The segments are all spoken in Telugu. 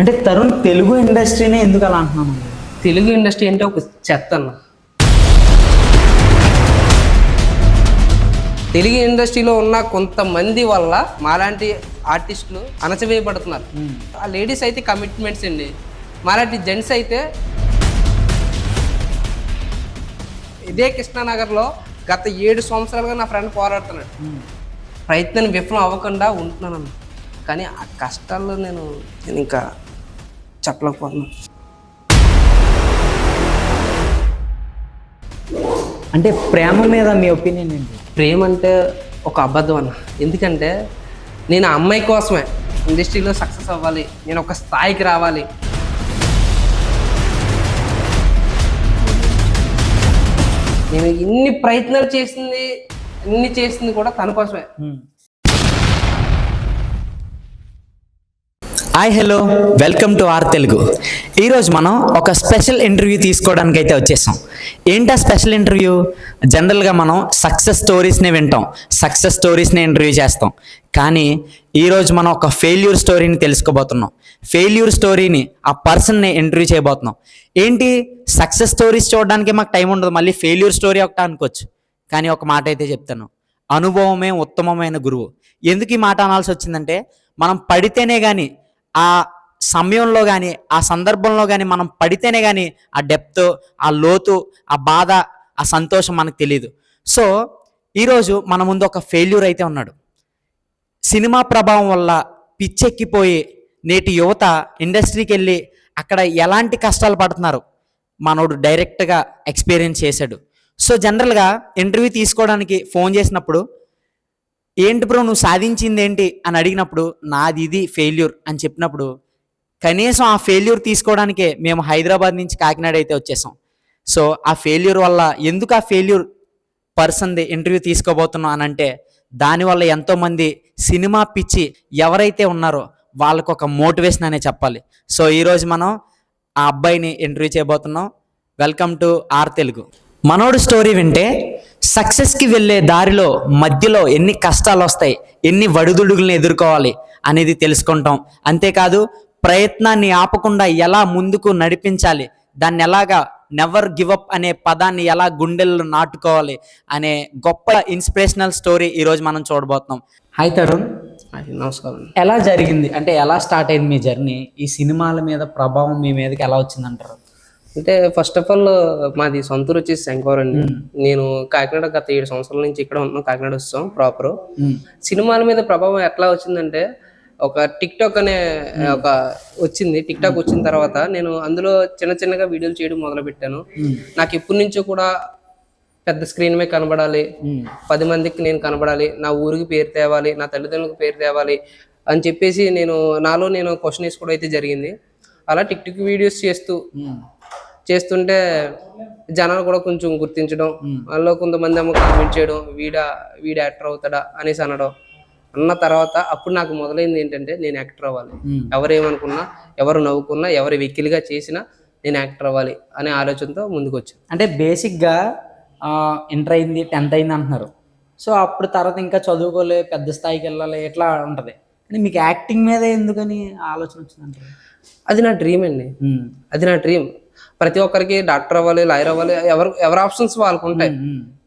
అంటే తరుణ్ తెలుగు ఇండస్ట్రీనే ఎందుకు అలా అంటున్నాను? తెలుగు ఇండస్ట్రీ అంటే ఒక చెత్త అన్న. తెలుగు ఇండస్ట్రీలో ఉన్న కొంతమంది వల్ల మాలాంటి ఆర్టిస్టులు అణచివేయబడుతున్నారు. ఆ లేడీస్ అయితే కమిట్మెంట్స్ అండి. మాలాంటి జెంట్స్ అయితే ఇదే కృష్ణానగర్లో గత ఏడు సంవత్సరాలుగా నా ఫ్రెండ్ పోరాడుతున్నాడు. ప్రయత్నం విఫలం అవ్వకుండా ఉంటున్నాను కానీ ఆ కష్టాల్లో నేను నేను ఇంకా చెప్పలేకపోతున్నాను అంటే ప్రేమ మీద మీ ఒపీనియన్ ఏంటి? ప్రేమ అంటే ఒక అబద్ధం అన్న. ఎందుకంటే నేను ఆ అమ్మాయి కోసమే ఇండస్ట్రీలో సక్సెస్ అవ్వాలి. నేను ఒక స్థాయికి రావాలి. నేను ఇన్ని ప్రయత్నాలు చేసింది ఇన్ని చేసింది కూడా తన కోసమే. Hi hello. Welcome to R Telugu. ఈరోజు మనం ఒక స్పెషల్ ఇంటర్వ్యూ తీసుకోవడానికి అయితే వచ్చేసాం. ఏంటా స్పెషల్ ఇంటర్వ్యూ? జనరల్గా మనం సక్సెస్ స్టోరీస్నే వింటాం. సక్సెస్ స్టోరీస్నే ఇంటర్వ్యూ చేస్తాం. కానీ ఈరోజు మనం ఒక ఫెయిల్యూర్ స్టోరీని తెలుసుకోబోతున్నాం. ఫెయిల్యూర్ స్టోరీని ఆ పర్సన్ని ఇంటర్వ్యూ చేయబోతున్నాం. ఏంటి? సక్సెస్ స్టోరీస్ చూడడానికి మాకు టైం ఉండదు. మళ్ళీ ఫెయిల్యూర్ స్టోరీ ఒకటి అనుకోవచ్చు. కానీ ఒక మాట అయితే చెప్తాను. అనుభవమే ఉత్తమమైన గురువు. ఎందుకు ఈ మాట అనాల్సి వచ్చిందంటే మనం పడితేనే కానీ ఆ సమయంలో కానీ ఆ సందర్భంలో కానీ మనం పడితేనే కానీ ఆ డెప్త్ ఆ లోతు ఆ బాధ ఆ సంతోషం మనకు తెలియదు సో ఈరోజు మన ముందు ఒక ఫెయిల్యూర్ అయితే ఉన్నాడు. సినిమా ప్రభావం వల్ల పిచ్చెక్కిపోయి నేటి యువత ఇండస్ట్రీకి వెళ్ళి అక్కడ ఎలాంటి కష్టాలు పడుతున్నారు? మనోడు డైరెక్ట్గా ఎక్స్పీరియన్స్ చేశాడు. సో జనరల్గా ఇంటర్వ్యూ తీసుకోవడానికి ఫోన్ చేసినప్పుడు ఏంటి బ్రో నువ్వు సాధించింది ఏంటి అని అడిగినప్పుడు నాది ఇది ఫెయిల్యూర్ అని చెప్పినప్పుడు కనీసం ఆ ఫెయిల్యూర్ తీసుకోవడానికే మేము హైదరాబాద్ నుంచి కాకినాడ అయితే వచ్చేసాం. సో ఆ ఫెయిల్యూర్ వల్ల ఎందుకు ఆ ఫెయిల్యూర్ పర్సన్ది ఇంటర్వ్యూ తీసుకోబోతున్నాం అని అంటే దానివల్ల ఎంతోమంది సినిమా పిచ్చి ఎవరైతే ఉన్నారో వాళ్ళకు ఒక మోటివేషన్ అనే చెప్పాలి. సో ఈరోజు మనం ఆ అబ్బాయిని ఇంటర్వ్యూ చేయబోతున్నాం. Welcome to R Telugu. మనోడు స్టోరీ వింటే సక్సెస్కి వెళ్ళే దారిలో మధ్యలో ఎన్ని కష్టాలు వస్తాయి ఎన్ని వడుదుడుగులను ఎదుర్కోవాలి అనేది తెలుసుకుంటాం. అంతేకాదు ప్రయత్నాన్ని ఆపకుండా ఎలా ముందుకు నడిపించాలి దాన్ని ఎలాగా నెవర్ గివ్ అప్ అనే పదాన్ని ఎలా గుండెల్లో నాటుకోవాలి అనే గొప్ప ఇన్స్పిరేషనల్ స్టోరీ ఈరోజు మనం చూడబోతున్నాం. హాయ్ తరుణ్ నమస్కారం. ఎలా జరిగింది? అంటే ఎలా స్టార్ట్ అయింది మీ జర్నీ ఈ సినిమాల మీద ప్రభావం మీ మీదకి ఎలా వచ్చిందంటారు? అంటే ఫస్ట్ ఆఫ్ ఆల్ మాది సొంతూరు వచ్చేసి శంకవరం అండి. నేను కాకినాడ గత ఏడు సంవత్సరాల నుంచి ఇక్కడ ఉన్నాం కాకినాడ వస్తాం ప్రాపర్ సినిమాల మీద ప్రభావం ఎట్లా వచ్చిందంటే ఒక టిక్ టాక్ అనే ఒక వచ్చింది. టిక్ టాక్ వచ్చిన తర్వాత నేను అందులో చిన్న చిన్నగా వీడియోలు చేయడం మొదలు పెట్టాను నాకు ఎప్పటి నుంచో కూడా పెద్ద స్క్రీన్ మీద కనబడాలి. పది మందికి నేను కనబడాలి. నా ఊరికి పేరు తేవాలి నా తల్లిదండ్రులకు పేరు తేవాలి అని చెప్పేసి నేను నాలో నేను క్వశ్చన్ వేసుకోవడం అయితే జరిగింది. అలా టిక్ టిక్ వీడియోస్ చేస్తూ చేస్తుంటే జనాలు కూడా కొంచెం గుర్తించడం అందులో కొంతమంది ఏమో కామెంట్ చేయడం వీడా వీడు యాక్టర్ అవుతాడా అనేసి అనడం. అన్న తర్వాత అప్పుడు నాకు మొదలైంది ఏంటంటే నేను యాక్టర్ అవ్వాలి. ఎవరేమనుకున్నా ఎవరు నవ్వుకున్నా ఎవరు వెకిలిగా చేసినా నేను యాక్టర్ అవ్వాలి అనే ఆలోచనతో ముందుకు వచ్చాను అంటే బేసిక్గా ఇంటర్ అయింది టెన్త్ అయింది అంటున్నారు. సో అప్పుడు తర్వాత ఇంకా చదువుకోలే పెద్ద స్థాయికి వెళ్ళాలి ఎట్లా ఉంటుంది. అంటే మీకు యాక్టింగ్ మీద ఎందుకని ఆలోచన వచ్చిందంటారు? అది నా డ్రీమ్ అండి. అది నా డ్రీమ్ ప్రతి ఒక్కరికి డాక్టర్ అవ్వాలి లాయర్ అవ్వాలి ఎవరు ఎవరి ఆప్షన్స్ వాళ్ళకు ఉంటాయి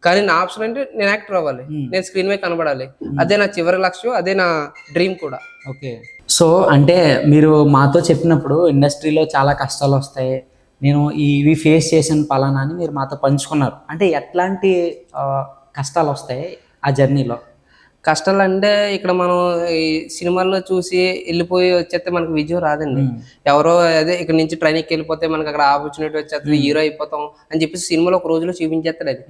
కానీ నా ఆప్షన్ అంటే నేను యాక్టర్ అవ్వాలి. నేను స్క్రీన్ మీద కనబడాలి. అదే నా చివరి లక్ష్యం అదే నా డ్రీమ్ కూడా. ఓకే. సో అంటే మీరు మాతో చెప్పినప్పుడు ఇండస్ట్రీలో చాలా కష్టాలు వస్తాయి. నేను ఇవి ఫేస్ చేసిన పలానా అని మీరు మాతో పంచుకున్నారు. అంటే ఎట్లాంటి కష్టాలు వస్తాయి ఆ జర్నీలో? కష్టాలు అంటే ఇక్కడ మనం ఈ సినిమాల్లో చూసి వెళ్ళిపోయి వచ్చేస్తే మనకు విజయం రాదండి. ఎవరో అదే ఇక్కడ నుంచి ట్రైనింగ్కి వెళ్ళిపోతే మనకి అక్కడ ఆపర్చునిటీ వచ్చేస్తుంది హీరో అయిపోతాం అని చెప్పేసి సినిమాలో ఒక రోజులో చూపించేస్తాడు అది.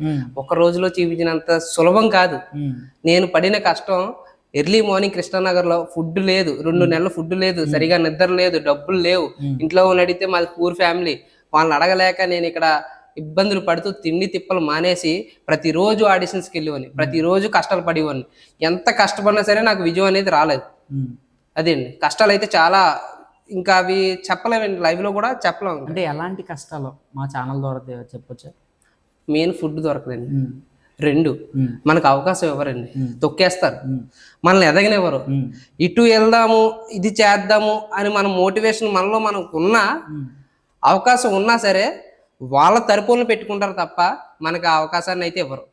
ఒక రోజులో చూపించినంత సులభం కాదు. నేను పడిన కష్టం ఎర్లీ మార్నింగ్ కృష్ణానగర్లో ఫుడ్ లేదు రెండు నెలలు ఫుడ్ లేదు సరిగా నిద్ర లేదు డబ్బులు లేవు. ఇంట్లో ఉన్న అడిగితే మాది పూర్ ఫ్యామిలీ వాళ్ళని అడగలేక నేను ఇక్కడ ఇబ్బందులు పడుతూ తిండి తిప్పలు మానేసి ప్రతిరోజు ఆడిషన్స్కి వెళ్ళేవాడిని. ప్రతిరోజు కష్టాలు పడేవాడిని. ఎంత కష్టపడినా సరే నాకు విజయం అనేది రాలేదు. అదే అండి. కష్టాలు అయితే చాలా ఇంకా అవి చెప్పలేమండి. లైవ్లో కూడా చెప్పలేము. అంటే ఎలాంటి కష్టాలు మా ఛానల్ ద్వారా చెప్పొచ్చా? మెయిన్ ఫుడ్ దొరకదండి. రెండు మనకు అవకాశం ఇవ్వరండి తొక్కేస్తారు. మనల్ని ఎదగనివ్వరు. ఇటు వెళ్దాము ఇది చేద్దాము అని మన మోటివేషన్ మనలో మనకు ఉన్నా అవకాశం ఉన్నా సరే వాళ్ళ తరపులను పెట్టుకుంటారు తప్ప మనకి ఆ అవకాశాన్ని అయితే ఇవ్వరు.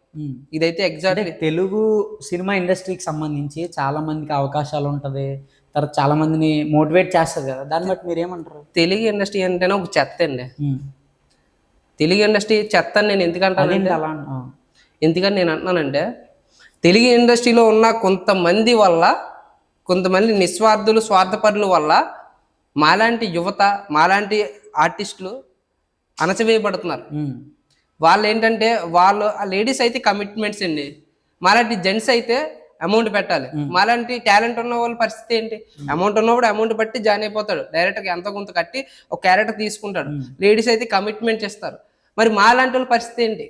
ఇదైతే అంటే ఎగ్జాక్ట్లీ తెలుగు సినిమా ఇండస్ట్రీకి సంబంధించి చాలా మందికి అవకాశాలు ఉంటది తర్వాత చాలా మందిని మోటివేట్ చేస్తారు కదా దాన్ని బట్టి మీరు ఏమంటారు తెలుగు ఇండస్ట్రీ అంటేనే ఒక చెత్త అండి. తెలుగు ఇండస్ట్రీ చెత్త అని నేను ఎందుకంటానంటే అదేంటి అలా. ఎందుకని నేను అంటున్నానంటే తెలుగు ఇండస్ట్రీలో ఉన్న కొంతమంది వల్ల కొంతమంది నిస్వార్థులు స్వార్థపరుల వల్ల మాలాంటి యువత మాలాంటి ఆర్టిస్టులు అణచివేయబడుతున్నారు. వాళ్ళు ఏంటంటే వాళ్ళు ఆ లేడీస్ అయితే కమిట్మెంట్స్ అండి. మాలాంటి జెంట్స్ అయితే అమౌంట్ పెట్టాలి. మాలాంటి టాలెంట్ ఉన్న వాళ్ళ పరిస్థితి ఏంటి? అమౌంట్ ఉన్నప్పుడు అమౌంట్ బట్టి జాయిన్ అయిపోతాడు. డైరెక్ట్గా ఎంత కొంత కట్టి ఒక క్యారెక్టర్ తీసుకుంటాడు. లేడీస్ అయితే కమిట్మెంట్ చేస్తారు. మరి మాలాంటి వాళ్ళ పరిస్థితి ఏంటి?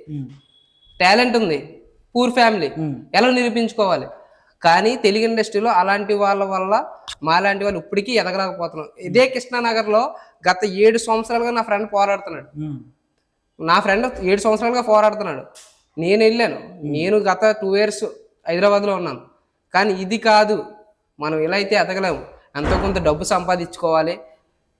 టాలెంట్ ఉంది. పూర్ ఫ్యామిలీ ఎలా నిరూపించుకోవాలి? కానీ తెలుగు ఇండస్ట్రీలో అలాంటి వాళ్ళ వల్ల మాలాంటి వాళ్ళు ఇప్పటికీ ఎదగలేకపోతున్నాం. ఇదే కృష్ణానగర్లో గత ఏడు సంవత్సరాలుగా నా ఫ్రెండ్ పోరాడుతున్నాడు. నా ఫ్రెండ్ ఏడు సంవత్సరాలుగా పోరాడుతున్నాడు. నేను వెళ్ళాను. నేను గత టూ ఇయర్స్ హైదరాబాద్లో ఉన్నాను. కానీ ఇది కాదు. మనం ఇలా అయితే ఎదగలేము. ఎంతో కొంత డబ్బు సంపాదించుకోవాలి.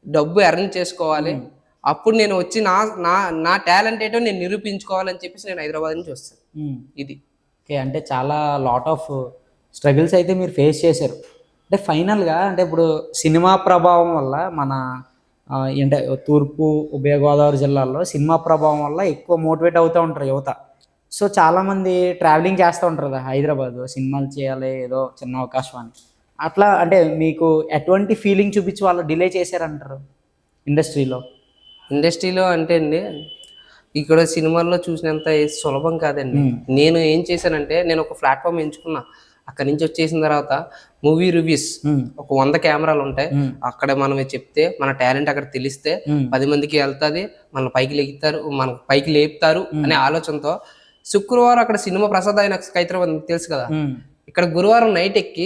డబ్బు ఎర్న్ చేసుకోవాలి. అప్పుడు నేను వచ్చి నా నా నా టాలెంట్ ఏంటో నేను నిరూపించుకోవాలని చెప్పేసి నేను హైదరాబాద్ నుంచి వస్తాను. ఇది. ఓకే. అంటే చాలా లాట్ ఆఫ్ స్ట్రగుల్స్ అయితే మీరు ఫేస్ చేశారు. అంటే ఫైనల్గా అంటే ఇప్పుడు సినిమా ప్రభావం వల్ల మన అంటే తూర్పు ఉభయ గోదావరి జిల్లాల్లో సినిమా ప్రభావం వల్ల ఎక్కువ మోటివేట్ అవుతూ ఉంటారు యువత. సో చాలామంది ట్రావెలింగ్ చేస్తూ ఉంటారు కదా హైదరాబాద్ సినిమాలు చేయాలి ఏదో చిన్న అవకాశం అని. అట్లా అంటే మీకు ఎటువంటి ఫీలింగ్ చూపించి వాళ్ళు డిలే చేశారంటారు ఇండస్ట్రీలో? ఇండస్ట్రీలో అంటే అండి ఇక్కడ సినిమాల్లో చూసినంత సులభం కాదండి. నేను ఏం చేశానంటే నేను ఒక ప్లాట్ఫామ్ ఎంచుకున్నా. అక్కడి నుంచి వచ్చేసిన తర్వాత మూవీ రివ్యూస్ ఒక వంద కెమెరాలు ఉంటాయి. అక్కడ మనం చెప్తే మన టాలెంట్ అక్కడ తెలిస్తే పది మందికి వెళ్తాది మన పైకి లెగుతారు మన పైకి లేపుతారు అనే ఆలోచనతో శుక్రవారం అక్కడ సినిమా ప్రసాద్ ఆయన హైదరాబాద్ తెలుసు కదా? ఇక్కడ గురువారం నైట్ ఎక్కి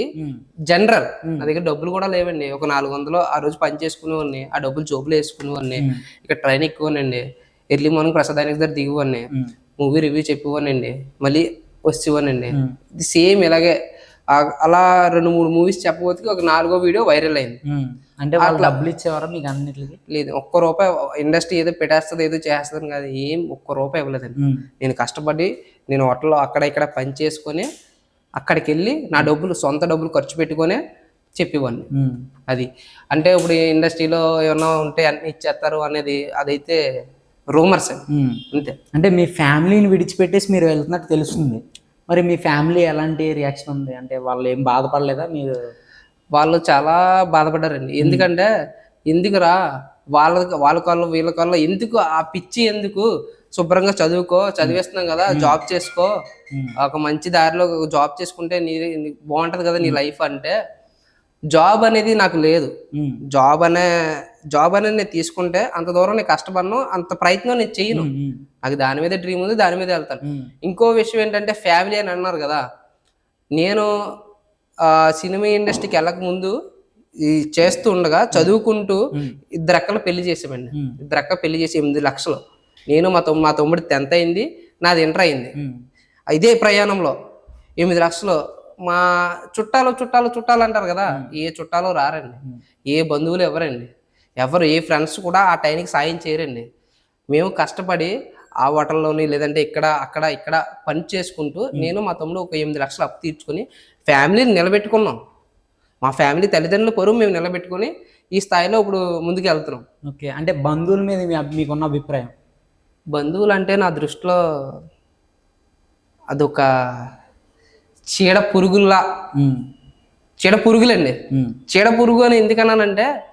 జనరల్ నా దగ్గర డబ్బులు కూడా లేవండి. ఒక నాలుగు వందలు ఆ రోజు పని చేసుకునేవాడిని ఆ డబ్బులు జోబులు వేసుకునేవాడిని ఇక్కడ ట్రైన్ ఎక్కువనండి ఎర్లీ మార్నింగ్ ప్రసాద్ ఆయన దగ్గర దిగువాడిని. Movie review చెప్పేవాడినండి. మళ్ళీ వచ్చేవాడినండి. ఇది సేమ్ ఇలాగే అలా రెండు మూడు మూవీస్ చెప్పబోతే ఒక నాలుగో వీడియో వైరల్ అయింది. అంటే వాళ్ళు డబ్బులు ఇచ్చేవారా మీకు అన్నిటికి? లేదు ఒక్క రూపాయి ఇండస్ట్రీ ఏదో పెట్టేస్తుంది ఏదో చేస్తుంది కాదు. ఏం ఒక్క రూపాయి ఇవ్వలేదండి. నేను కష్టపడి నేను హోటల్లో అక్కడ ఇక్కడ పని చేసుకొని అక్కడికి వెళ్ళి నా డబ్బులు సొంత డబ్బులు ఖర్చు పెట్టుకొని చెప్పేవాడిని. అది. అంటే ఇప్పుడు ఇండస్ట్రీలో ఏమన్నా ఉంటే అన్ని ఇచ్చేస్తారు అనేది అదైతే రూమర్స్ అంతే. అంటే మీ ఫ్యామిలీని విడిచిపెట్టేసి మీరు వెళ్తున్నట్టు తెలుస్తుంది. మరి మీ ఫ్యామిలీ ఎలాంటి రియాక్షన్ ఉంది? అంటే వాళ్ళు ఏం బాధపడలేదా? మీరు వాళ్ళు చాలా బాధపడ్డారండి. ఎందుకంటే ఎందుకురా? వాళ్ళ వాళ్ళ కళ్ళు వీళ్ళ కళ్ళు ఎందుకు? ఆ పిచ్చి ఎందుకు? శుభ్రంగా చదువుకో చదివేస్తున్నాం కదా జాబ్ చేసుకో. ఒక మంచి దారిలో జాబ్ చేసుకుంటే నీ నీ- బాగుంటది కదా నీ లైఫ్ అంటే. జాబ్ అనేది నాకు లేదు. జాబ్ అనే జాబ్ అనేది నేను తీసుకుంటే అంత దూరం నేను కష్టపడను అంత ప్రయత్నం నేను చేయను. నాకు దాని మీద డ్రీమ్ ఉంది దాని మీద వెళ్తాను. ఇంకో విషయం ఏంటంటే ఫ్యామిలీ అని అన్నారు కదా. నేను సినిమా ఇండస్ట్రీకి వెళ్ళక ముందు ఈ చేస్తూ ఉండగా చదువుకుంటూ ఇద్దరు అక్కలు పెళ్ళి చేసామండి. ఇద్దరు అక్క పెళ్ళి చేసి ఎనిమిది లక్షలు. నేను మా తమ్ము మా తమ్ముడు టెన్త్ అయింది నాది ఇంటర్ అయింది. ఇదే ప్రయాణంలో ఎనిమిది లక్షలు మా చుట్టాలు చుట్టాలు చుట్టాలు అంటారు కదా ఏ చుట్టాలు రారండి. ఏ బంధువులు ఎవరండి. ఎవరు ఏ ఫ్రెండ్స్ కూడా ఆ టైంకి సాయం చేయరండి. మేము కష్టపడి ఆ హోటల్లోని లేదంటే ఇక్కడ అక్కడ ఇక్కడ పని చేసుకుంటూ నేను మా తమ్ముడు ఒక ఎనిమిది లక్షలు అప్పు తీర్చుకొని ఫ్యామిలీని నిలబెట్టుకున్నాం. మా ఫ్యామిలీ తల్లిదండ్రుల పరువు మేము నిలబెట్టుకొని ఈ స్థాయిలో ఇప్పుడు ముందుకు వెళ్తున్నాం. ఓకే అంటే బంధువుల మీద మీకున్న అభిప్రాయం? బంధువులు అంటే నా దృష్టిలో అదొక చీడ పురుగుల్లా. చీడ పురుగులండి. చీడ పురుగు అని ఎందుకన్నానంటే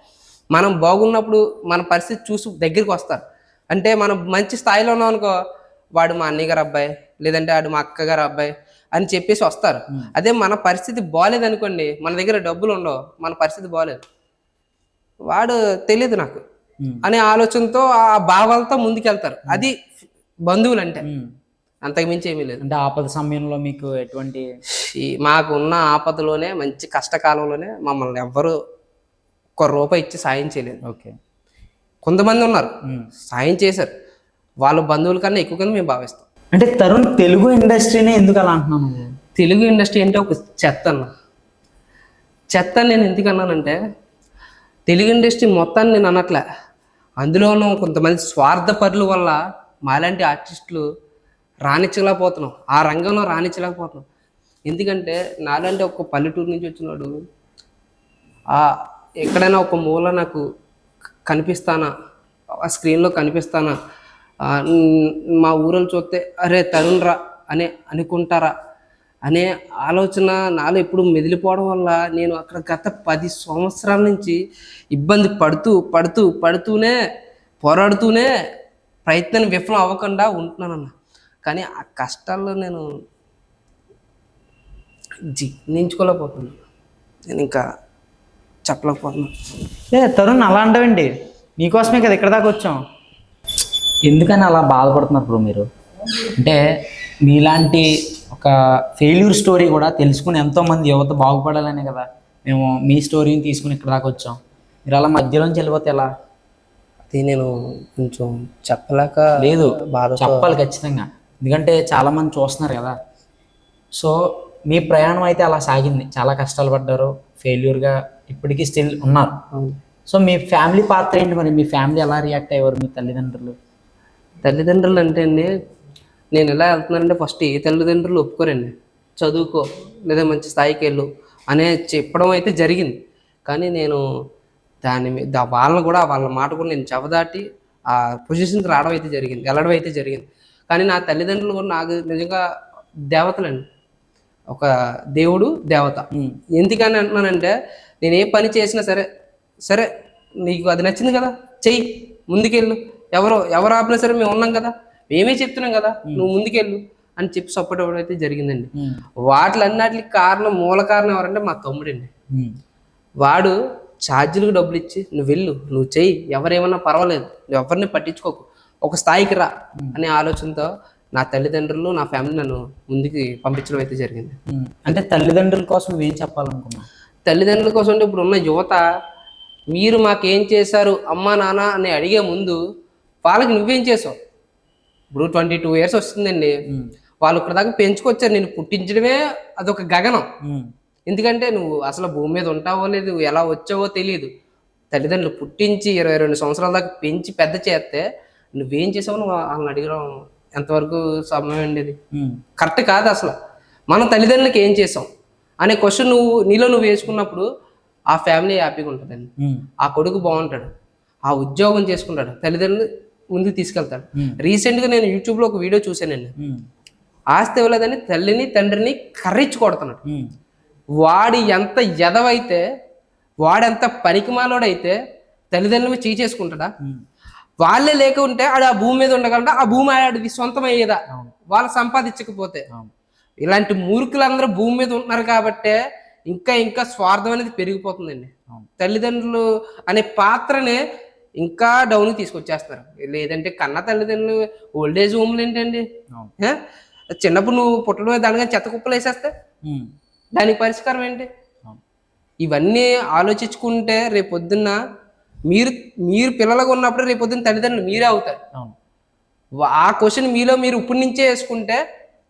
మనం బాగున్నప్పుడు మన పరిస్థితి చూసి దగ్గరికి వస్తారు. అంటే మనం మంచి స్థాయిలో ఉన్నాం అనుకో వాడు మా అన్నయ్య గారు అబ్బాయి లేదంటే వాడు మా అక్క గారు అబ్బాయి అని చెప్పేసి వస్తారు. అదే మన పరిస్థితి బాగాలేదు అనుకోండి మన దగ్గర డబ్బులు ఉండవు మన పరిస్థితి బాగాలేదు వాడు తెలియదు నాకు. అనే ఆలోచనతో ఆ భావాలతో ముందుకెళ్తారు. అది బంధువులు అంటే. అంతకుమించి ఏమీ లేదు. అంటే ఆపద సమయంలో మీకు ఎటువంటి మాకు ఉన్న ఆపదలోనే మంచి కష్టకాలంలోనే మమ్మల్ని ఎవ్వరు ఒక్క రూపాయి ఇచ్చి సాయం చేయలేదు. ఓకే. కొంతమంది ఉన్నారు. సాయం చేశారు. వాళ్ళ బంధువుల కన్నా ఎక్కువ కింద మేము భావిస్తాం. అంటే తరుణ్ తెలుగు ఇండస్ట్రీనే ఎందుకు అలా అంటున్నాను? తెలుగు ఇండస్ట్రీ అంటే ఒక చెత్త అన్న. చెత్త నేను ఎందుకు అన్నానంటే తెలుగు ఇండస్ట్రీ మొత్తాన్ని నేను అనట్లే. అందులోనూ కొంతమంది స్వార్థపరుల వల్ల మాలాంటి ఆర్టిస్టులు రాణించలేకపోతున్నాం. ఆ రంగంలో రాణించలేకపోతున్నాం. ఎందుకంటే నాలాంటి ఒక పల్లెటూరు నుంచి వచ్చినాడు ఎక్కడైనా ఒక మూల నాకు కనిపిస్తానా ఆ స్క్రీన్లో కనిపిస్తానా మా ఊరిని చూస్తే అరే తరుణ్ రా అనే అనుకుంటారా అనే ఆలోచన నాలో ఎప్పుడు మెదిలిపోవడం వల్ల నేను అక్కడ గత పది సంవత్సరాల నుంచి ఇబ్బంది పడుతూ పడుతూ పడుతూనే పోరాడుతూనే ప్రయత్నం విఫలం అవ్వకుండా ఉంటున్నానన్న. కానీ ఆ కష్టాల్లో నేను జీర్ణించుకోలేకపోతున్నాను నేను ఇంకా చెప్పలేకపోతున్నాను ఏ తరుణ్ అలా అంటావండి నీకోసమే కదా ఇక్కడ దాకా వచ్చాం. ఎందుకని అలా బాధపడుతున్నారు బ్రో మీరు? అంటే మీలాంటి ఒక ఫెయిల్యూర్ స్టోరీ కూడా తెలుసుకుని ఎంతోమంది యువత బాగుపడాలనే కదా మేము మీ స్టోరీని తీసుకుని ఇక్కడ దాకా వచ్చాం. మీరు అలా మధ్యలోంచి వెళ్ళిపోతే ఎలా? అది నేను కొంచెం చెప్పలేక లేదు బాధ చెప్పాలి ఖచ్చితంగా. ఎందుకంటే చాలా మంది చూస్తున్నారు కదా. సో మీ ప్రయాణం అయితే అలా సాగింది. చాలా కష్టాలు పడ్డారు. ఫెయిల్యూర్గా ఇప్పటికీ స్టిల్ ఉన్నారు. సో మీ ఫ్యామిలీ పాత్ర ఏంటి మరి? మీ ఫ్యామిలీ ఎలా రియాక్ట్ అయ్యేవారు మీ తల్లిదండ్రులు? తల్లిదండ్రులు అంటే అండి నేను ఎలా వెళ్తున్నానంటే ఫస్ట్ ఏ తల్లిదండ్రులు ఒప్పుకోరండి. చదువుకో లేదా మంచి స్థాయికి వెళ్ళు అనే చెప్పడం అయితే జరిగింది. కానీ నేను దాని మీద వాళ్ళని కూడా వాళ్ళ మాట కూడా నేను చెవదాటి ఆ పొజిషన్కి రావడం అయితే జరిగింది. వెళ్ళడం అయితే జరిగింది. కానీ నా తల్లిదండ్రులు కూడా నాకు నిజంగా దేవతలండి. ఒక దేవుడు దేవత. ఎందుకని అంటున్నానంటే నేను ఏ పని చేసినా సరే సరే నీకు అది నచ్చింది కదా చెయ్యి ముందుకెళ్ళు. ఎవరో ఎవరు ఆపినా సరే మేము ఉన్నాం కదా మేమే చెప్తున్నాం కదా నువ్వు ముందుకెళ్ళు అని చెప్పి సపోర్ట్ అవ్వడం అయితే జరిగిందండి. వాటిలన్నిటికి కారణం మూల కారణం ఎవరంటే మా తమ్ముడండి. వాడు ఛార్జీలకు డబ్బులు ఇచ్చి నువ్వు వెళ్ళు నువ్వు చెయ్యి ఎవరేమన్నా పర్వాలేదు నువ్వు ఎవరిని పట్టించుకోకు. ఒక స్థాయికి రా అనే ఆలోచనతో నా తల్లిదండ్రులు నా ఫ్యామిలీ నన్ను ముందుకి పంపించడం అయితే జరిగింది. అంటే తల్లిదండ్రుల కోసం ఏం చెప్పాలనుకున్నాం తల్లిదండ్రుల కోసం అంటే ఇప్పుడు ఉన్న యువత మీరు మాకేం చేశారు అమ్మా నాన్న అని అడిగే ముందు వాళ్ళకి నువ్వేం చేసావు? ఇప్పుడు ట్వంటీ టూ ఇయర్స్ వస్తుందండి వాళ్ళు ఇక్కడ దాకా పెంచుకొచ్చారు. నేను పుట్టించడమే అదొక గగనం. ఎందుకంటే నువ్వు అసలు భూమి మీద ఉంటావో లేదు ఎలా వచ్చావో తెలియదు తల్లిదండ్రులు పుట్టించి ఇరవై రెండు సంవత్సరాల దాకా పెంచి పెద్ద చేస్తే నువ్వేం చేసావు నువ్వు వాళ్ళని అడగడం ఎంతవరకు సమయం అండి ఇది కరెక్ట్ కాదు అసలు. మన తల్లిదండ్రులకి ఏం చేసాం? అనే క్వశ్చన్ నువ్వు నీలో నువ్వు వేసుకున్నప్పుడు ఆ ఫ్యామిలీ హ్యాపీగా ఉంటుందండి. ఆ కొడుకు బాగుంటాడు. ఆ ఉద్యోగం చేసుకుంటాడు. తల్లిదండ్రులు ముందుకు తీసుకెళ్తాడు రీసెంట్గా నేను యూట్యూబ్లో ఒక వీడియో చూశానండి ఆస్తి ఇవ్వలేదని తల్లిని తండ్రిని కర్రిచ్చి కొడుతున్నాడు. వాడి ఎంత ఎదవైతే వాడెంత పనికిమాలోడైతే తల్లిదండ్రులు చీ చేసుకుంటాడా? వాళ్ళే లేక ఉంటే ఆడు ఆ భూమి మీద ఉండగలడా? ఆ భూమి ఆడిది సొంతం అయ్యేదా వాళ్ళు సంపాదించకపోతే. ఇలాంటి మూర్ఖులందరూ భూమి మీద ఉంటున్నారు కాబట్టే ఇంకా ఇంకా స్వార్థం అనేది పెరిగిపోతుందండి. తల్లిదండ్రులు అనే పాత్రనే ఇంకా డౌన్ తీసుకొచ్చేస్తారు. లేదంటే కన్న తల్లిదండ్రులు ఓల్డేజ్ హోమ్లు ఏంటండి? చిన్నప్పుడు నువ్వు పుట్టడమే దానిగా చెత్త కుప్పలు వేసేస్తే దానికి పరిష్కారం ఏంటి? ఇవన్నీ ఆలోచించుకుంటే రేపొద్దున్న మీరు మీరు పిల్లలుగా ఉన్నప్పుడు రేపొద్దున్న తల్లిదండ్రులు మీరే అవుతారు. ఆ క్వశ్చన్ మీలో మీరు ఇప్పటి నుంచే వేసుకుంటే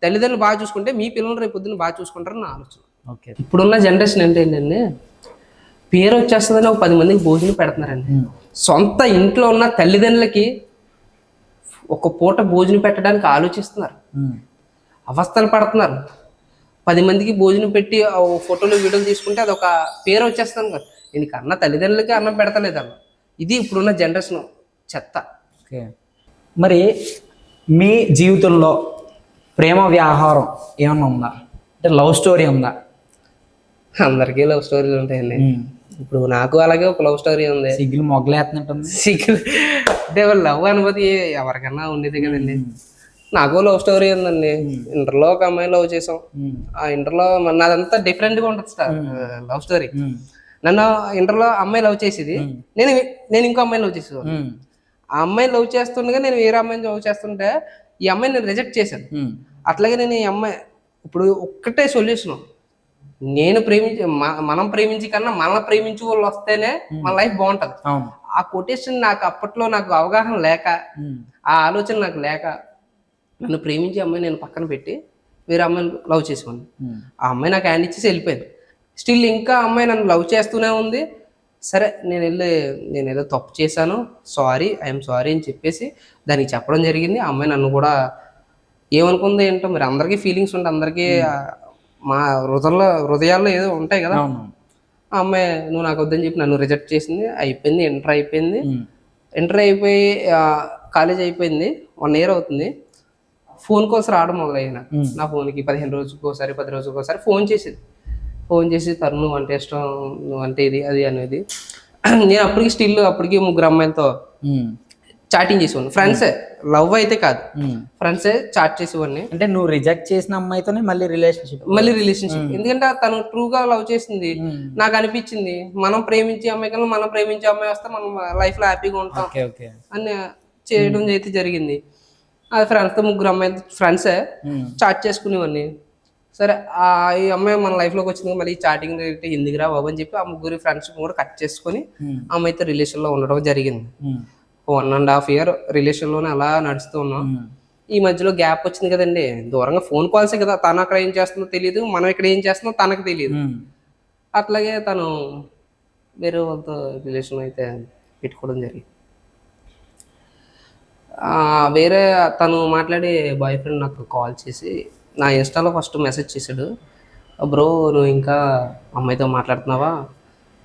తల్లిదండ్రులు బాగా చూసుకుంటే మీ పిల్లలు రేపొద్దున బాగా చూసుకుంటారు నా ఆలోచన. ఓకే. ఇప్పుడున్న జనరేషన్ అంటే ఏంటంటే పేరు వచ్చేస్తుందని ఒక పది మందికి భోజనం పెడుతున్నారండి. సొంత ఇంట్లో ఉన్న తల్లిదండ్రులకి ఒక పూట భోజనం పెట్టడానికి ఆలోచిస్తున్నారు. అవస్థలు పడుతున్నారు. పది మందికి భోజనం పెట్టి ఫోటోలు వీడియోలు తీసుకుంటే అది ఒక పేరు వచ్చేస్తాను కదా. నేను అన్న తల్లిదండ్రులకి అన్నం పెడతలేదు అన్న ఇది ఇప్పుడున్న జనరేషన్ చెత్త. ఓకే. మరి మీ జీవితంలో ప్రేమ వ్యవహారం ఏమన్నా ఉందా? అంటే లవ్ స్టోరీ ఉందా? అందరికీ లవ్ స్టోరీలు ఉంటాయండి. ఇప్పుడు నాకు అలాగే ఒక లవ్ స్టోరీ ఉంది. సిగ్గులు మొగ్గలేస్తున్నట్టుంది సిగ్గులు. అంటే లవ్ అనుభూతి ఎవరికన్నా ఉండేది కదండి. నాకు లవ్ స్టోరీ ఉందండి. ఇంటర్లో ఒక అమ్మాయి లవ్ చేసాం. ఆ ఇంటర్లో నాదంతా డిఫరెంట్గా ఉంటుంది సార్ లవ్ స్టోరీ. నన్ను ఇంటర్లో అమ్మాయి లవ్ చేసేది. నేను నేను ఇంకో అమ్మాయి లవ్ చేసేవాడు ఆ అమ్మాయి లవ్ చేస్తుండగా నేను వేరే అమ్మాయిని లవ్ చేస్తుంటే ఈ అమ్మాయిని నేను రిజెక్ట్ చేశాను. అట్లాగే నేను ఈ అమ్మాయి ఇప్పుడు ఒక్కటే సొల్యూషన్ నేను ప్రేమించి మనం ప్రేమించి కన్నా మనల్ని ప్రేమించే వాళ్ళు వస్తేనే మన లైఫ్ బాగుంటది. ఆ కొటేషన్ నాకు అప్పట్లో నాకు అవగాహన లేక ఆ ఆలోచన నాకు లేక నన్ను ప్రేమించే అమ్మాయి నేను పక్కన పెట్టి వేరే అమ్మాయిని లవ్ చేసేవాడిని. ఆ అమ్మాయి నాకు హ్యాండ్ ఇచ్చేసి వెళ్ళిపోయింది. స్టిల్ ఇంకా అమ్మాయి నన్ను లవ్ చేస్తూనే ఉంది. సరే నేను వెళ్ళి నేను ఏదో తప్పు చేశాను. సారీ ఐఎమ్ సారీ అని చెప్పేసి దానికి చెప్పడం జరిగింది. ఆ అమ్మాయి నన్ను కూడా ఏమనుకుంది ఏంటో మరి అందరికీ ఫీలింగ్స్ ఉంటాయి అందరికీ మా హృదయంలో హృదయాల్లో ఏదో ఉంటాయి కదా. ఆ అమ్మాయి నువ్వు నాకు వద్దని చెప్పి నన్ను రిజెక్ట్ చేసింది. అయిపోయింది ఎంటర్ అయిపోయింది. ఎంటర్ అయిపోయి కాలేజ్ అయిపోయింది. వన్ ఇయర్ అవుతుంది. ఫోన్ కాల్స్ రావడం మొదలయ్యాయి నాకు నా ఫోన్కి పదిహేను రోజులకు ఒకసారి పది రోజులకు ఒకసారి ఫోన్ చేసేది. ఫోన్ చేసి తను నువ్వు అంటే ఇష్టం నువ్వు అంటే ఇది అది అనేది. నేను అప్పటికి స్టిల్ అప్పటికి ముగ్గురు అమ్మాయిలతో చాటింగ్ చేసేవాడిని. ఫ్రెండ్సే లవ్ అయితే కాదు. ఫ్రెండ్సే చాట్ చేసేవాడిని. అంటే నువ్వు రిజెక్ట్ చేసిన అమ్మాయితోనే మళ్ళీ రిలేషన్షిప్ మళ్ళీ రిలేషన్షిప్ ఎందుకంటే తను ట్రూగా లవ్ చేసింది. నాకు అనిపించింది. మనం ప్రేమించే అమ్మాయి కన్నా మనం ప్రేమించే అమ్మాయి వస్తే మనం లైఫ్లో హ్యాపీగా ఉంటాం. అని చేయడం అయితే జరిగింది. అది ఫ్రెండ్స్తో ముగ్గురు అమ్మాయి ఫ్రెండ్సే చాట్ చేసుకునేవాడిని. సరే ఈ అమ్మాయి మన లైఫ్లోకి వచ్చింది మళ్ళీ చాటింగ్ ఎందుకురా బాబు అని చెప్పి ఆ ముగ్గురు ఫ్రెండ్స్ కూడా కట్ చేసుకొని అమ్మాయితో రిలేషన్లో ఉండడం జరిగింది. వన్ అండ్ హాఫ్ ఇయర్ రిలేషన్లోనే అలా నడుస్తూ ఉన్నాం. ఈ మధ్యలో గ్యాప్ వచ్చింది కదండి. దూరంగా ఫోన్ కాల్సే కదా తను అక్కడ ఏం చేస్తుందో తెలియదు మనం ఇక్కడ ఏం చేస్తుందో తనకు తెలియదు. అట్లాగే తను వేరే వాళ్ళతో రిలేషన్ అయితే పెట్టుకోవడం జరిగింది. వేరే తను మాట్లాడే బాయ్ ఫ్రెండ్ నాకు కాల్ చేసి నా ఇన్స్టాలో ఫస్ట్ మెసేజ్ చేశాడు. బ్రో నువ్వు ఇంకా అమ్మాయితో మాట్లాడుతున్నావా?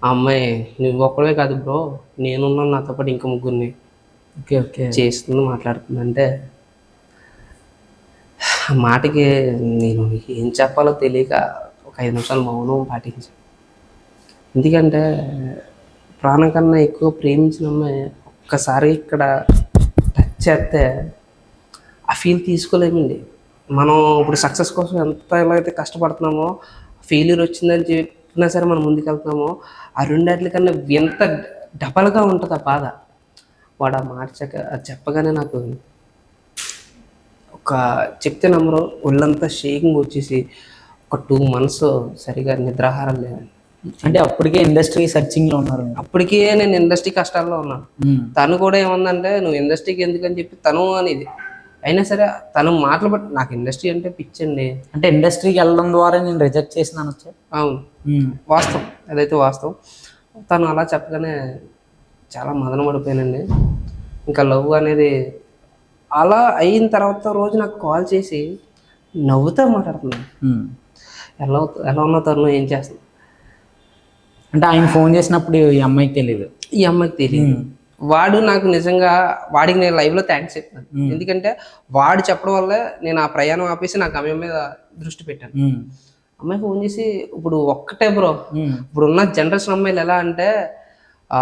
ఆ అమ్మాయి నువ్వు ఒక్కడే కాదు బ్రో నేనున్నాను నాతో పాటు ఇంకా ముగ్గురిని ఓకే ఓకే. చేస్తుంది మాట్లాడుతుంది. అంటే ఆ మాటకి నేను ఏం చెప్పాలో తెలియక ఒక ఐదు నిమిషాలు మౌనం పాటించాను ఎందుకంటే ప్రాణం కన్నా ఎక్కువ ప్రేమించిన అమ్మాయి ఒక్కసారి ఇక్కడ టచ్ చేస్తే ఆ ఫీల్ తీసుకోలేమండి. మనం ఇప్పుడు సక్సెస్ కోసం ఎంత ఎలా అయితే కష్టపడుతున్నామో ఫెయిల్యూర్ వచ్చిందని చెప్పినా సరే మనం ముందుకు వెళ్తున్నామో ఆ రెండాట్ల కన్నా ఎంత డబల్గా ఉంటుంది ఆ బాధ. వాడు ఆ మాట చెప్పగానే నాకు ఒక చెప్తే నమ్మరు. ఒళ్ళంతా షేకింగ్ వచ్చేసి ఒక టూ మంత్స్ సరిగా నిద్రాహారం లేదండి. అంటే అప్పటికే ఇండస్ట్రీ సర్చింగ్లో ఉన్నారు. అప్పటికే నేను ఇండస్ట్రీ కష్టాల్లో ఉన్నాను. తను కూడా ఏమందంటే నువ్వు ఇండస్ట్రీకి ఎందుకని చెప్పి తను అనేది అయినా సరే తను మాటలు బట్టి నాకు ఇండస్ట్రీ అంటే పిచ్చండి. అంటే ఇండస్ట్రీకి వెళ్ళడం ద్వారా నేను రిజెక్ట్ చేసినాను వచ్చా. అవును. వాస్తవం. అదైతే వాస్తవం. తను అలా చెప్పగానే చాలా మదన పడిపోయానండి. ఇంకా లవ్ అనేది అలా అయిన తర్వాత రోజు నాకు కాల్ చేసి నవ్వుతా మాట్లాడుతున్నాను. ఎలా ఎలా ఉన్నావు తను ఏం చేస్తాను అంటే ఆయన ఫోన్ చేసినప్పుడు ఈ అమ్మాయికి తెలియదు ఈ అమ్మాయికి తెలియదు వాడు నాకు నిజంగా వాడికి నేను లైవ్లో థ్యాంక్స్ చెప్తాను ఎందుకంటే వాడు చెప్పడం వల్ల నేను ఆ ప్రయాణం ఆపేసి నాకు అమ్మాయి మీద దృష్టి పెట్టాను. అమ్మాయి ఫోన్ చేసి ఇప్పుడు ఒక్కటే బ్రో ఇప్పుడు ఉన్న జనరేషన్ అమ్మాయిలు ఎలా అంటే ఆ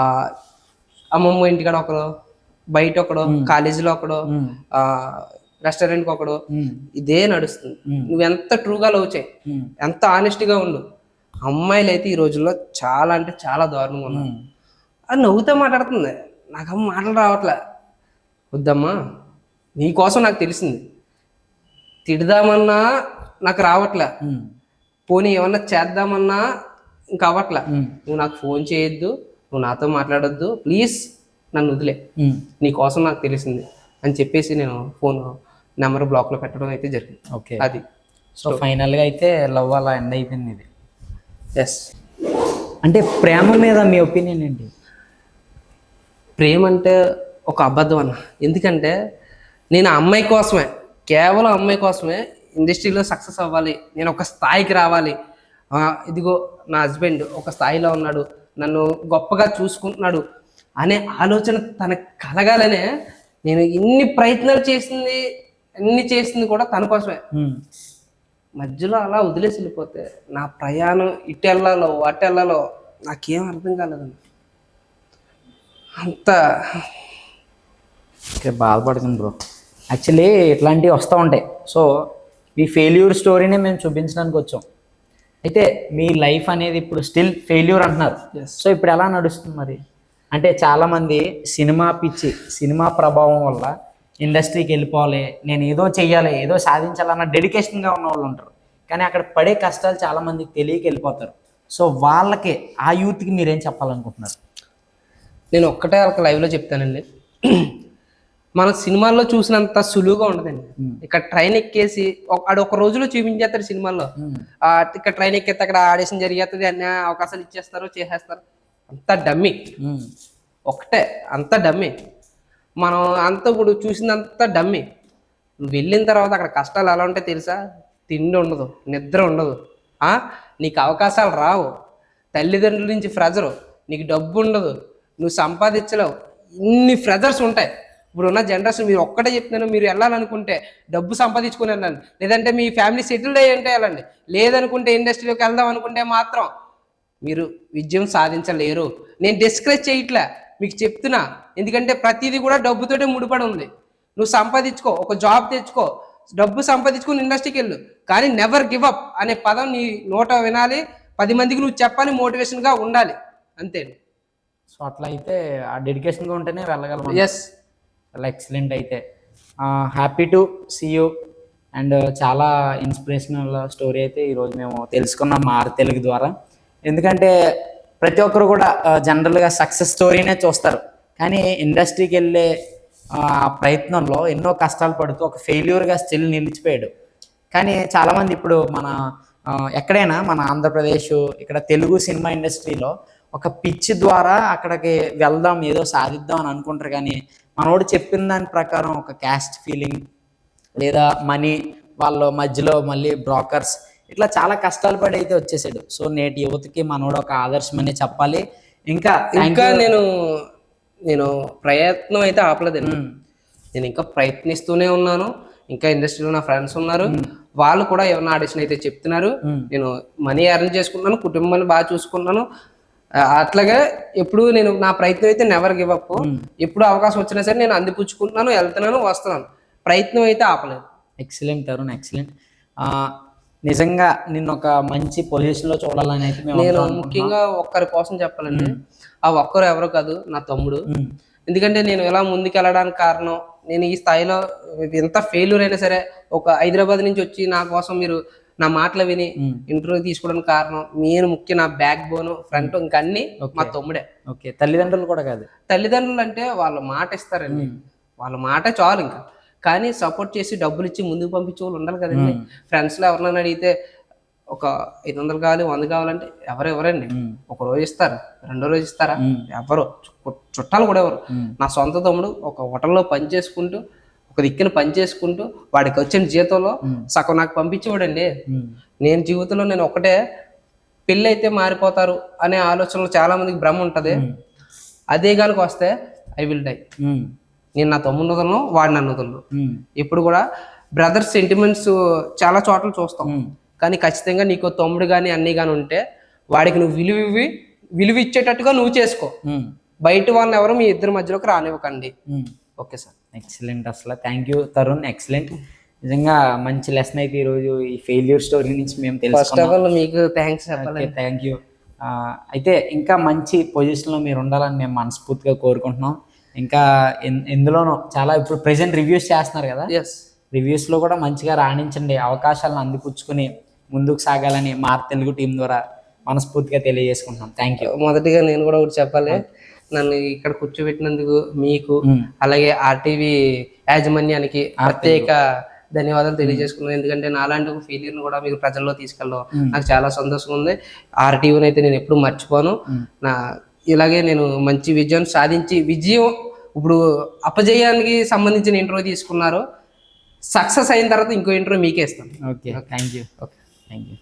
అమ్మమ్మ ఇంటికాడ ఒకడు బయట ఒకడు కాలేజీలో ఒకడు ఆ రెస్టారెంట్కి ఒకడు ఇదే నడుస్తుంది. నువ్వు ఎంత ట్రూగా లవ్ చేయి ఎంత ఆనెస్ట్గా ఉండు. అమ్మాయిలు అయితే ఈ రోజుల్లో చాలా అంటే చాలా దారుణంగా ఉన్నారు. అది నవ్వుతూ మాట్లాడుతుంది. నాకు అమ్మ మాటలు రావట్లే. వద్దమ్మా నీ కోసం నాకు తెలిసింది. తిడదామన్నా నాకు రావట్లే. పోనీ ఏమన్నా చేద్దామన్నా ఇంకా అవ్వట్లే. నువ్వు నాకు ఫోన్ చేయొద్దు నువ్వు నాతో మాట్లాడొద్దు ప్లీజ్ నన్ను వదిలే. నీ కోసం నాకు తెలిసింది అని చెప్పేసి నేను ఫోన్ నెంబర్ బ్లాక్లో పెట్టడం అయితే జరిగింది. ఓకే. అది. సో ఫైనల్గా అయితే లవ్ అలా ఎండ్ అయిపోయింది ఇది. ఎస్ అంటే ప్రేమ మీద మీ ఒపీనియన్ ఏంటి? ప్రేమ అంటే ఒక అబద్ధం అన్న. ఎందుకంటే నేను అమ్మాయి కోసమే కేవలం అమ్మాయి కోసమే ఇండస్ట్రీలో సక్సెస్ అవ్వాలి నేను ఒక స్థాయికి రావాలి. ఇదిగో నా హస్బెండ్ ఒక స్థాయిలో ఉన్నాడు నన్ను గొప్పగా చూసుకుంటున్నాడు అనే ఆలోచన తనకు కలగాలనే నేను ఇన్ని ప్రయత్నాలు చేసింది అన్ని చేసింది కూడా తన కోసమే. మధ్యలో అలా వదిలేసి వెళ్ళిపోతే నా ప్రయాణం ఇటు వెళ్ళాలో అటు వెళ్ళాలో నాకేం అర్థం కాలేదండి. అంత. బాధపడుతుంది బ్రో. యాక్చువల్లీ ఇట్లాంటివి వస్తూ ఉంటాయి. సో ఈ ఫెయిల్యూర్ స్టోరీనే మేము చూపించడానికి వచ్చాం. అయితే మీ లైఫ్ అనేది ఇప్పుడు స్టిల్ ఫెయిల్యూర్ అంటున్నారు. సో ఇప్పుడు ఎలా నడుస్తుంది మరి? అంటే చాలామంది సినిమా పిచ్చి సినిమా ప్రభావం వల్ల ఇండస్ట్రీకి వెళ్ళిపోవాలి నేను ఏదో చెయ్యాలి ఏదో సాధించాలన్న డెడికేషన్గా ఉన్న వాళ్ళు ఉంటారు. కానీ అక్కడ పడే కష్టాలు చాలామందికి తెలియక వెళ్ళిపోతారు. సో వాళ్ళకి ఆ యూత్కి మీరేం చెప్పాలనుకుంటున్నారు? నేను ఒక్కటే వాళ్ళకి లైవ్లో చెప్తానండి. మన సినిమాల్లో చూసినంత సులువుగా ఉండదండి. ఇక్కడ ట్రైన్ ఎక్కేసి ఆడు ఒక రోజులో చూపించేస్తాడు సినిమాల్లో. ఇక్కడ ట్రైన్ ఎక్కేస్తే అక్కడ ఆడిషన్ జరిగేస్తుంది అన్ని అవకాశాలు ఇచ్చేస్తారు చేసేస్తారు. అంత డమ్మి ఒకటే అంత డమ్మి మనం అంత ఇప్పుడు చూసిందంత డమ్మి నువ్వు వెళ్ళిన తర్వాత అక్కడ కష్టాలు ఎలా ఉంటాయి తెలుసా? తిండి ఉండదు నిద్ర ఉండదు? నీకు అవకాశాలు రావు. తల్లిదండ్రుల నుంచి ప్రెజరు. నీకు డబ్బు ఉండదు. నువ్వు సంపాదించలేవు. ఇన్ని ప్రెజర్స్ ఉంటాయి. ఇప్పుడు ఉన్న జనరేషన్ మీరు ఒక్కటే చెప్తున్నాను మీరు వెళ్ళాలనుకుంటే డబ్బు సంపాదించుకుని వెళ్ళండి లేదంటే మీ ఫ్యామిలీ సెటిల్డ్ అయ్యి వెళ్ళండి. లేదనుకుంటే ఇండస్ట్రీలోకి వెళ్దాం అనుకుంటే మాత్రం మీరు విజయం సాధించలేరు. నేను డిస్కరేజ్ చేయట్లే. మీకు చెప్తున్నా. ఎందుకంటే ప్రతిదీ కూడా డబ్బుతోటే ముడిపడి ఉంది. నువ్వు సంపాదించుకో ఒక జాబ్ తెచ్చుకో. డబ్బు సంపాదించుకుని ఇండస్ట్రీకి వెళ్ళు. కానీ నెవర్ గివ్ అప్ అనే పదం నీ నోట వినాలి. పది మందికి నువ్వు చెప్పాలి మోటివేషన్గా ఉండాలి. అంతే. సో అట్లా అయితే ఆ డెడికేషన్గా ఉంటేనే వెళ్ళగలం ఎస్ చాలా ఎక్సలెంట్ అయితే. Happy to see you and చాలా ఇన్స్పిరేషనల్ స్టోరీ అయితే ఈరోజు మేము తెలుసుకున్నాం మా ఆర్ తెలుగు ద్వారా. ఎందుకంటే ప్రతి ఒక్కరు కూడా జనరల్గా సక్సెస్ స్టోరీనే చూస్తారు. కానీ ఇండస్ట్రీకి వెళ్ళే ఆ ప్రయత్నంలో ఎన్నో కష్టాలు పడుతూ ఒక ఫెయిల్యూర్గా స్టిల్ నిలిచిపోయాడు. కానీ చాలామంది ఇప్పుడు మన ఎక్కడైనా మన ఆంధ్రప్రదేశ్ ఇక్కడ తెలుగు సినిమా ఇండస్ట్రీలో ఒక పిచ్ ద్వారా అక్కడికి వెళ్దాం ఏదో సాధిద్దాం అని అనుకుంటారు కానీ మనోడు చెప్పిన దాని ప్రకారం ఒక క్యాస్ట్ ఫీలింగ్ లేదా మనీ వాళ్ళ మధ్యలో మళ్ళీ బ్రోకర్స్ ఇట్లా చాలా కష్టాలు పడి అయితే వచ్చేసాడు. సో నేటి యువతకి మనోడు ఒక ఆదర్శమని చెప్పాలి. ఇంకా ఇంకా. నేను నేను ప్రయత్నం అయితే ఆపలేదండి మ్మ్. నేను ఇంకా ప్రయత్నిస్తూనే ఉన్నాను. ఇంకా ఇండస్ట్రీలో నా ఫ్రెండ్స్ ఉన్నారు. వాళ్ళు కూడా ఏమన్నా ఆడిషన్ అయితే చెప్తున్నారు. నేను మనీ అర్న్ చేసుకున్నాను కుటుంబాన్ని బాగా చూసుకున్నాను అట్లాగే ఎప్పుడు నేను నా ప్రయత్నం అయితే నెవర్ గివ్ అప్ ఎప్పుడు అవకాశం వచ్చినా సరే నేను అందిపుచ్చుకుంటున్నాను వెళ్తున్నాను వస్తున్నాను. ప్రయత్నం అయితే ఆపలేదు. ఎక్సలెంట్ తరుణ్ ఎక్సలెంట్ నిజంగా నిన్ను ఒక మంచి పొజిషన్లో చూడాలని అయితే నేను. ముఖ్యంగా ఒక్కరి కోసం చెప్పాలండి. ఆ ఒక్కరు ఎవరో కాదు నా తమ్ముడు. ఎందుకంటే నేను ఇలా ముందుకు వెళ్ళడానికి కారణం నేను ఈ స్థాయిలో ఎంత ఫెయిల్యూర్ అయినా సరే ఒక హైదరాబాద్ నుంచి వచ్చి నా కోసం మీరు నా మాటలు విని ఇంటర్వ్యూ తీసుకోవడానికి కారణం నేను ముఖ్య నా బ్యాక్ బోన్ ఫ్రంట్ ఇంకా అన్ని మా తమ్ముడే. ఓకే. తల్లిదండ్రులు కూడా కాదు. తల్లిదండ్రులు అంటే వాళ్ళ మాట ఇస్తారండి. వాళ్ళ మాట చాలు ఇంకా. కానీ సపోర్ట్ చేసి డబ్బులు ఇచ్చి ముందుకు పంపించే వాళ్ళు ఉండాలి కదండి. ఫ్రెండ్స్లో ఎవరినైనా అడిగితే ఒక ఐదు వందలు కావాలి వంద కావాలంటే ఎవరు ఎవరండి ఒక రోజు ఇస్తారు రెండో రోజు ఇస్తారా? ఎవరు? చుట్టాలు కూడా ఎవరు? నా సొంత తమ్ముడు ఒక హోటల్లో పని చేసుకుంటూ ఒక దిక్కున పని చేసుకుంటూ వాడికి వచ్చిన జీతంలో సగం నాకు పంపించేవాడండి. నేను జీవితంలో నేను ఒకటే పెళ్ళి అయితే మారిపోతారు అనే ఆలోచనలు చాలా మందికి భ్రమ ఉంటది. అదే కనుక వస్తే ఐ విల్ డై. నేను నా తమ్ముడు వదలను వాడు నన్ను వదలను. ఇప్పుడు కూడా బ్రదర్స్ సెంటిమెంట్స్ చాలా చోట్ల చూస్తాం. కానీ ఖచ్చితంగా నీకు తమ్ముడు కానీ అన్నీ కానీ ఉంటే వాడికి నువ్వు విలువ ఇవ్వి విలువ ఇచ్చేటట్టుగా నువ్వు చేసుకో. బయట వాళ్ళని ఎవరు మీ ఇద్దరి మధ్యలోకి రానివ్వకండి. Okay sir. ఎక్సలెంట్ అసలు. Thank you Tarun. ఎక్సలెంట్ నిజంగా మంచి లెసన్ అయితే ఈరోజు ఈ ఫెయిల్యూర్ స్టోరీ నుంచి మేము ఫస్ట్ తెలుసుకున్నాం. ఆఫ్ ఆల్ మీకు థ్యాంక్స్ చెప్పాలి థ్యాంక్ యూ అయితే ఇంకా మంచి పొజిషన్లో మీరు ఉండాలని మేము మనస్ఫూర్తిగా కోరుకుంటున్నాం. ఇంకా ఇందులోనూ చాలా ఇప్పుడు ప్రెసెంట్ రివ్యూస్ చేస్తున్నారు కదా? రివ్యూస్లో కూడా మంచిగా రాణించండి. అవకాశాలను అందిపుచ్చుకొని ముందుకు సాగాలని మా తెలుగు టీం ద్వారా మనస్ఫూర్తిగా తెలియజేసుకుంటున్నాం. థ్యాంక్ యూ మొదటిగా నేను కూడా ఒకటి చెప్పాలి. నన్ను ఇక్కడ కూర్చోబెట్టినందుకు మీకు అలాగే ఆర్టీవీ యాజమాన్యానికి ప్రత్యేక ధన్యవాదాలు తెలియజేసుకున్నాను ఎందుకంటే నాలాంటి ఒక ఫెయిలియర్ కూడా మీరు ప్రజల్లో తీసుకెళ్ళడం నాకు చాలా సంతోషంగా ఉంది. ఆర్టీవీని అయితే నేను ఎప్పుడు మర్చిపోను. నా ఇలాగే నేను మంచి విజయం సాధించి విజయం ఇప్పుడు అపజయానికి సంబంధించిన ఇంటర్వ్యూ తీసుకున్నారు. సక్సెస్ అయిన తర్వాత ఇంకో ఇంటర్వ్యూ మీకే ఇస్తాను. Okay thank you okay. Thank you